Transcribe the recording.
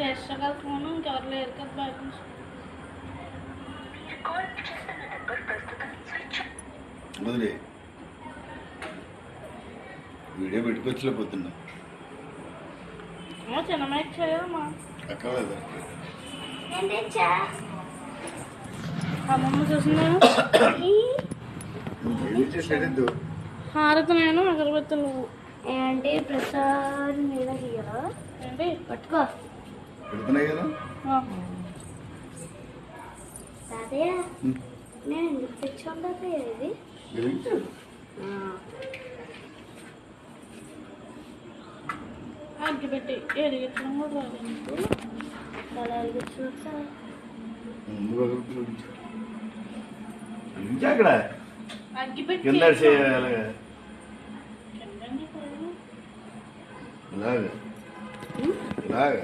చేస్తా కదా ఫోన్ ఇంకెవరు లేరు కదా బయట వదిలే. వీడియో పెట్టుకొచ్చిలే పోతున్నా అమ్మ చిన్న మైక్ అక్కర్లేదు? అమ్మమ్మ చేసేది? హారతి నేను అగరబత్తి నువ్వు ఏంటి ప్రసాద్ మీద తీయరా ఏంటి? పట్టుకో. పెడుతున్నాయి కదా ఆ. తాతయ్య ఉం. నేను ఎందుకు తెచ్చుకుంటా ఇది వెలిగించాడు. అగ్గి పెట్టి ఎరిగించడం కూడా రాదు నీకు. చాలా చూసా ముందు ఒకరికి వెలిగించాడు. వెలిగించా అక్కడ అగ్గి పెట్టి కింద చేయాలి కిందండి పైన. ఇలాగా ఇలాగా